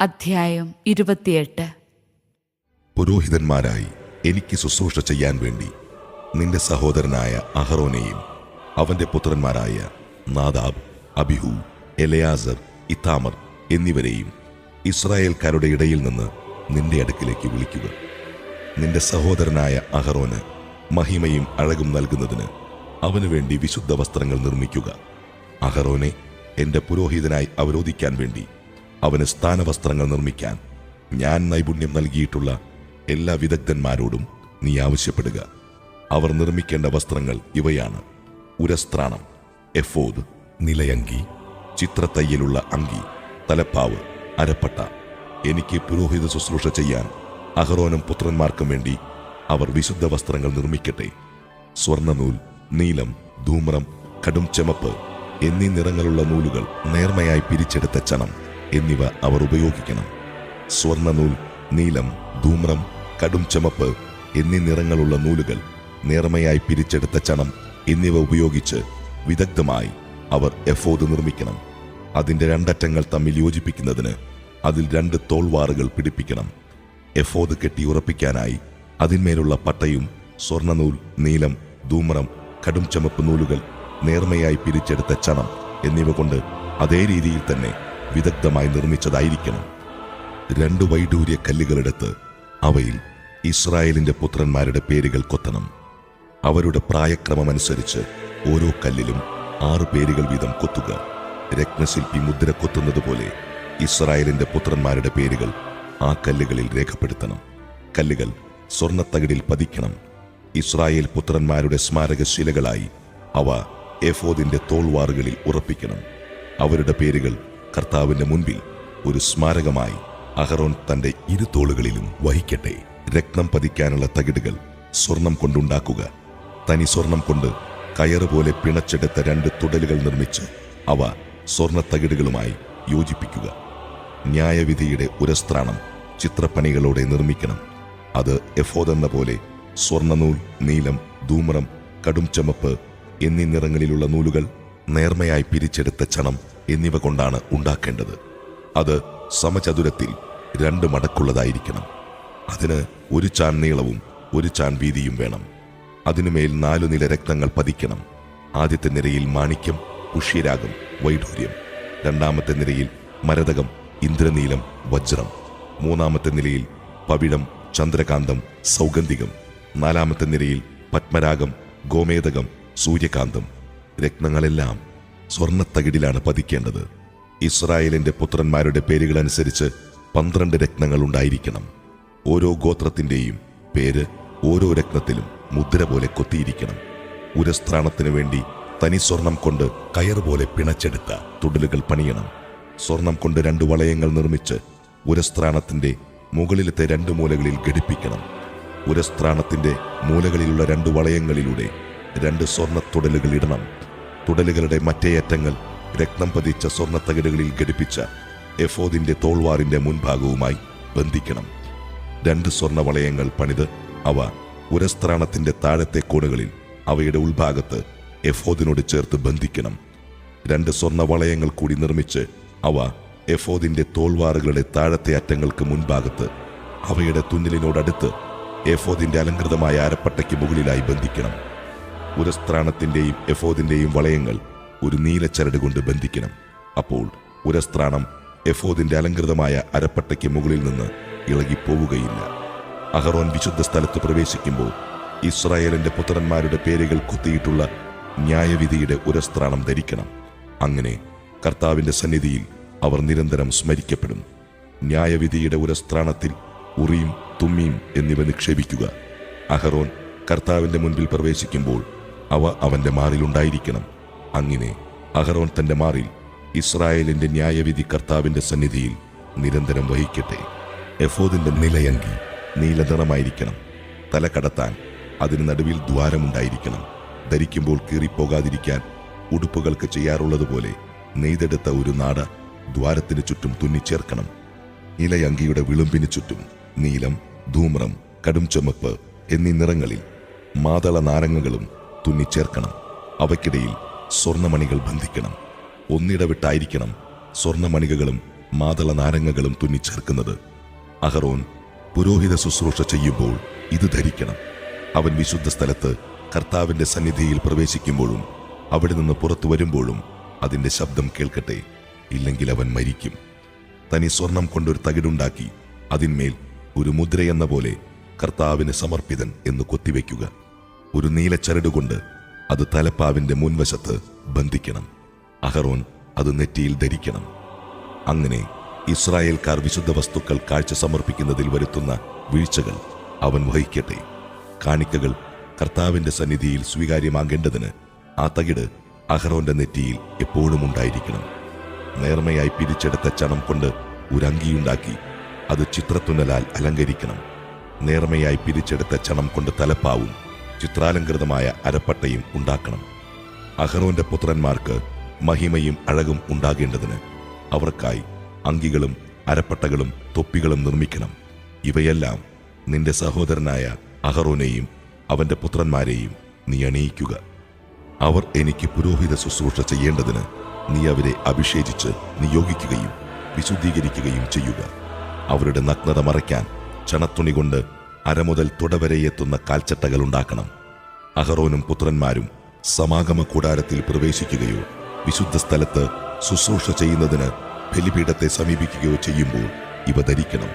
അധ്യായം ഇരുപത്തിയെട്ട്. പുരോഹിതന്മാരായി എനിക്ക് ശുശ്രൂഷ ചെയ്യാൻ വേണ്ടി നിന്റെ സഹോദരനായ അഹറോനെയും അവന്റെ പുത്രന്മാരായ നാദാബ് അബിഹു എലയാസർ ഇത്താമർ എന്നിവരെയും ഇസ്രായേൽക്കാരുടെ ഇടയിൽ നിന്ന് നിന്റെ അടുക്കിലേക്ക് വിളിക്കുക. നിന്റെ സഹോദരനായ അഹറോന് മഹിമയും അഴകും നൽകുന്നതിന് അവനു വേണ്ടി വിശുദ്ധ വസ്ത്രങ്ങൾ നിർമ്മിക്കുക. അഹറോനെ എന്റെ പുരോഹിതനായി അവരോധിക്കാൻ വേണ്ടി അവന് സ്ഥാനവസ്ത്രങ്ങൾ നിർമ്മിക്കാൻ ഞാൻ നൈപുണ്യം നൽകിയിട്ടുള്ള എല്ലാ വിദഗ്ധന്മാരോടും നീ ആവശ്യപ്പെടുക. അവർ നിർമ്മിക്കേണ്ട വസ്ത്രങ്ങൾ ഇവയാണ്. ഉരസ്ത്രാണം എഫോദ് നിലയങ്കി ചിത്രത്തയ്യലുള്ള അങ്കി തലപ്പാവ് അരപ്പട്ട. എനിക്ക് പുരോഹിത ശുശ്രൂഷ ചെയ്യാൻ അഹറോനും പുത്രന്മാർക്കും വേണ്ടി അവർ വിശുദ്ധ വസ്ത്രങ്ങൾ നിർമ്മിക്കട്ടെ. സ്വർണനൂൽ നീലം ധൂമ്രം കടും ചെമപ്പ് എന്നീ നിറങ്ങളുള്ള നൂലുകൾ നേർമയായി പിരിച്ചെടുത്ത ചണം. എന്നിവ അവർ ഉപയോഗിക്കണം. സ്വർണനൂൽ നീലം ധൂമ്രം കടും ചുമപ്പ് എന്നീ നിറങ്ങളുള്ള നൂലുകൾ നേർമയായി പിരിച്ചെടുത്ത ചണം എന്നിവ ഉപയോഗിച്ച് വിദഗ്ധമായി അവർ എഫോദ് നിർമ്മിക്കണം. അതിന്റെ രണ്ടറ്റങ്ങൾ തമ്മിൽ യോജിപ്പിക്കുന്നതിന് അതിൽ രണ്ട് തോൾവാറുകൾ പിടിപ്പിക്കണം. എഫോദ് കെട്ടി ഉറപ്പിക്കാനായി അതിന്മേലുള്ള പട്ടയും സ്വർണനൂൽ നീലം ധൂമ്രം കടും ചുമപ്പ് നൂലുകൾ നേർമയായി പിരിച്ചെടുത്ത ചണം എന്നിവ കൊണ്ട് അതേ രീതിയിൽ തന്നെ വിദഗ്ധമായി നിർമ്മിച്ചതായിരിക്കണം. രണ്ട് വൈഡൂര്യ കല്ലുകളെടുത്ത് അവയിൽ ഇസ്രായേലിന്റെ പുത്രന്മാരുടെ പേരുകൾ കൊത്തണം. അവരുടെ പ്രായക്രമമനുസരിച്ച് ഓരോ കല്ലിലും ആറ് പേരുകൾ വീതം കൊത്തുക. രത്നശില്പി മുദ്ര കൊത്തുന്നത് പോലെ ഇസ്രായേലിന്റെ പുത്രന്മാരുടെ പേരുകൾ ആ കല്ലുകളിൽ രേഖപ്പെടുത്തണം. കല്ലുകൾ സ്വർണത്തകിടിൽ പതിക്കണം. ഇസ്രായേൽ പുത്രന്മാരുടെ സ്മാരകശിലകളായി അവ എഫോദിന്റെ തോൾവാറുകളിൽ ഉറപ്പിക്കണം. അവരുടെ പേരുകൾ കർത്താവിന്റെ മുൻപിൽ ഒരു സ്മാരകമായി അഹറോൻ തന്റെ ഇരു തോളുകളിലും വഹിക്കട്ടെ. രക്തം പതിക്കാനുള്ള തകിടുകൾ സ്വർണം കൊണ്ടുണ്ടാക്കുക. തനി സ്വർണം കൊണ്ട് കയറുപോലെ പിണച്ചെടുത്ത രണ്ട് തുടലുകൾ നിർമ്മിച്ച് അവ സ്വർണ സ്വർണത്തകിടുകളുമായി യോജിപ്പിക്കുക. ന്യായവിധിയുടെ ഉരസ്ത്രാണം ചിത്രപ്പണികളോടെ നിർമ്മിക്കണം. അത് എഫോദെന്ന പോലെ സ്വർണനൂൽ നീലം ധൂമ്രം കടും ചമപ്പ് എന്നീ നിറങ്ങളിലുള്ള നൂലുകൾ നേർമയായി പിരിച്ചെടുത്ത ചണം എന്നിവ കൊണ്ടാണ് ഉണ്ടാക്കേണ്ടത്. അത് സമചതുരത്തിൽ രണ്ട് മടക്കുള്ളതായിരിക്കണം. അതിന് ഒരു ചാൻ നീളവും ഒരു ചാൻ വീതിയും വേണം. അതിനുമേൽ നാലു നില രക്തങ്ങൾ പതിക്കണം. ആദ്യത്തെ നിരയിൽ മാണിക്യം പുഷ്യരാഗം വൈഢൂര്യം രണ്ടാമത്തെ നിരയിൽ മരതകം ഇന്ദ്രനീലം വജ്രം. മൂന്നാമത്തെ നിലയിൽ പവിഴം ചന്ദ്രകാന്തം സൗഗന്ധികം. നാലാമത്തെ നിരയിൽ പത്മരാഗം ഗോമേതകം സൂര്യകാന്തം. രത്നങ്ങളെല്ലാം സ്വർണത്തകിടിലാണ് പതിക്കേണ്ടത്. ഇസ്രായേലിന്റെ പുത്രന്മാരുടെ പേരുകൾ അനുസരിച്ച് പന്ത്രണ്ട് രത്നങ്ങൾ ഉണ്ടായിരിക്കണം. ഓരോ ഗോത്രത്തിന്റെയും പേര് ഓരോ രത്നത്തിലും മുദ്ര പോലെ കൊത്തിയിരിക്കണം. ഉരസ്ത്രാണത്തിനു വേണ്ടി തനി സ്വർണം കൊണ്ട് കയർ പോലെ പിണച്ചെടുത്ത തുടലുകൾ പണിയണം. സ്വർണം കൊണ്ട് രണ്ട് വളയങ്ങൾ നിർമ്മിച്ച് ഉരസ്ത്രാണത്തിന്റെ മുകളിലത്തെ രണ്ട് മൂലകളിൽ ഘടിപ്പിക്കണം. ഉരസ്ത്രാണത്തിന്റെ മൂലകളിലുള്ള രണ്ട് വളയങ്ങളിലൂടെ രണ്ട് സ്വർണത്തുടലുകൾ ഇടണം. തുടലുകളുടെ മറ്റേ അറ്റങ്ങൾ രക്തം പതിച്ച സ്വർണത്തകിടുകളിൽ ഘടിപ്പിച്ച എഫോദിന്റെ തോൾവാറിന്റെ മുൻഭാഗവുമായി ബന്ധിക്കണം. രണ്ട് സ്വർണ വളയങ്ങൾ പണിത് അവ ഉരസ്ത്രാണത്തിന്റെ താഴത്തെ കോണുകളിൽ അവയുടെ ഉൾഭാഗത്ത് എഫോദിനോട് ചേർത്ത് ബന്ധിക്കണം. രണ്ട് സ്വർണ വളയങ്ങൾ കൂടി നിർമ്മിച്ച് അവ എഫോദിന്റെ തോൾവാറുകളുടെ താഴത്തെ അറ്റങ്ങൾക്ക് മുൻഭാഗത്ത് അവയുടെ തുന്നലിനോടടുത്ത് എഫോദിന്റെ അലങ്കൃതമായ അരപ്പട്ടയ്ക്ക് മുകളിലായി ബന്ധിക്കണം. ഉരസ്ത്രാണത്തിന്റെയും എഫോദിന്റെയും വളയങ്ങൾ ഒരു നീലച്ചരട് കൊണ്ട് ബന്ധിക്കണം. അപ്പോൾ ഉരസ്ത്രാണം എഫോദിന്റെ അലങ്കൃതമായ അരപ്പട്ടയ്ക്ക് മുകളിൽ നിന്ന് ഇളകിപ്പോവുകയില്ല. അഹറോൻ വിശുദ്ധ സ്ഥലത്ത് പ്രവേശിക്കുമ്പോൾ ഇസ്രായേലിന്റെ പുത്രന്മാരുടെ പേരുകൾ കുത്തിയിട്ടുള്ള ന്യായവിധിയുടെ ഉരസ്ത്രാണം ധരിക്കണം. അങ്ങനെ കർത്താവിന്റെ സന്നിധിയിൽ അവർ നിരന്തരം സ്മരിക്കപ്പെടും. ന്യായവിധിയുടെ ഉരസ്ത്രാണത്തിൽ ഉറിയും തുമ്മിയും എന്നിവ നിക്ഷേപിക്കുക. അഹറോൻ കർത്താവിന്റെ മുൻപിൽ പ്രവേശിക്കുമ്പോൾ അവ അവന്റെ മാറിലുണ്ടായിരിക്കണം അങ്ങനെ അഹറോൻ തന്റെ മാറിൽ ഇസ്രായേലിന്റെ ന്യായവിധി കർത്താവിന്റെ സന്നിധിയിൽ നിരന്തരം വഹിക്കട്ടെ. എഫോദിന്റെ നിലയങ്കി നീലനിറമായിരിക്കണം. തല കടത്താൻ അതിന് നടുവിൽ ദ്വാരമുണ്ടായിരിക്കണം. ധരിക്കുമ്പോൾ കീറിപ്പോകാതിരിക്കാൻ ഉടുപ്പുകൾക്ക് ചെയ്യാറുള്ളതുപോലെ നെയ്തെടുത്ത ഒരു നാട ദ്വാരത്തിന് ചുറ്റും തുന്നിച്ചേർക്കണം. ഇലയങ്കിയുടെ വിളുമ്പിന് ചുറ്റും നീലം ധൂമ്രം കടും ചുമപ്പ് എന്നീ നിറങ്ങളിൽ മാതള നാരങ്ങകളും തുന്നിച്ചേർക്കണം. അവയ്ക്കിടയിൽ സ്വർണമണികൾ ബന്ധിക്കണം. ഒന്നിടവിട്ടായിരിക്കണം സ്വർണമണികകളും മാതള നാരങ്ങകളും തുന്നിച്ചേർക്കുന്നത്. അഹറോൻ പുരോഹിത ശുശ്രൂഷ ചെയ്യുമ്പോൾ ഇത് ധരിക്കണം. അവൻ വിശുദ്ധ സ്ഥലത്ത് കർത്താവിന്റെ സന്നിധിയിൽ പ്രവേശിക്കുമ്പോഴും അവിടെ നിന്ന് പുറത്തു വരുമ്പോഴും അതിന്റെ ശബ്ദം കേൾക്കട്ടെ. ഇല്ലെങ്കിൽ അവൻ മരിക്കും. തനി സ്വർണം കൊണ്ടൊരു തകിടുണ്ടാക്കി അതിന്മേൽ ഒരു മുദ്രയെന്ന പോലെ കർത്താവിന് സമർപ്പിതൻ എന്ന് കൊത്തിവെക്കുക ഒരു നീല നീലച്ചരടുകൊണ്ട് അത് തലപ്പാവിന്റെ മുൻവശത്ത് ബന്ധിക്കണം. അഹറോൻ അത് നെറ്റിയിൽ ധരിക്കണം. അങ്ങനെ ഇസ്രായേൽക്കാർ വിശുദ്ധ വസ്തുക്കൾ കാഴ്ച സമർപ്പിക്കുന്നതിൽ വരുത്തുന്ന വീഴ്ചകൾ അവൻ വഹിക്കട്ടെ. കാണിക്കകൾ കർത്താവിന്റെ സന്നിധിയിൽ സ്വീകാര്യമാകേണ്ടതിന് ആ തകിട് അഹറോന്റെ നെറ്റിയിൽ എപ്പോഴും ഉണ്ടായിരിക്കണം. നേർമയായി പിരിച്ചെടുത്ത ചണം കൊണ്ട് ഒരു അങ്കിയുണ്ടാക്കി അത് ചിത്രത്തുന്നലാൽ അലങ്കരിക്കണം. നേർമയായി പിരിച്ചെടുത്ത ചണം കൊണ്ട് തലപ്പാവും ചിത്രാലങ്കൃതമായ അരപ്പട്ടയും ഉണ്ടാക്കണം. അഹറോന്റെ പുത്രന്മാർക്ക് മഹിമയും അഴകും ഉണ്ടാകേണ്ടതിന് അവർക്കായി അങ്കികളും അരപ്പട്ടകളും തൊപ്പികളും നിർമ്മിക്കണം. ഇവയെല്ലാം നിന്റെ സഹോദരനായ അഹറോനെയും അവന്റെ പുത്രന്മാരെയും നീ അണിയിക്കുക. അവർ എനിക്ക് പുരോഹിത ശുശ്രൂഷ ചെയ്യേണ്ടതിന് നീ അവരെ അഭിഷേചിച്ച് നിയോഗിക്കുകയും വിശുദ്ധീകരിക്കുകയും ചെയ്യുക. അവരുടെ നഗ്നത മറയ്ക്കാൻ ചണത്തുണി കൊണ്ട് അരമുതൽ തുടവരെ എത്തുന്ന കാൽച്ചട്ടകൾ ഉണ്ടാക്കണം. അഹറോനും പുത്രന്മാരും സമാഗമ കൂടാരത്തിൽ പ്രവേശിക്കുകയോ വിശുദ്ധ സ്ഥലത്ത് ശുശ്രൂഷ ചെയ്യുന്നതിന് ബലിപീഠത്തെ സമീപിക്കുകയോ ചെയ്യുമ്പോൾ ഇവ ധരിക്കണം.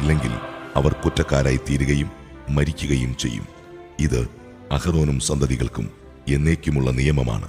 ഇല്ലെങ്കിൽ അവർ കുറ്റക്കാരായി തീരുകയും മരിക്കുകയും ചെയ്യും. ഇത് അഹറോനും സന്തതികൾക്കും എന്നേക്കുമുള്ള നിയമമാണ്.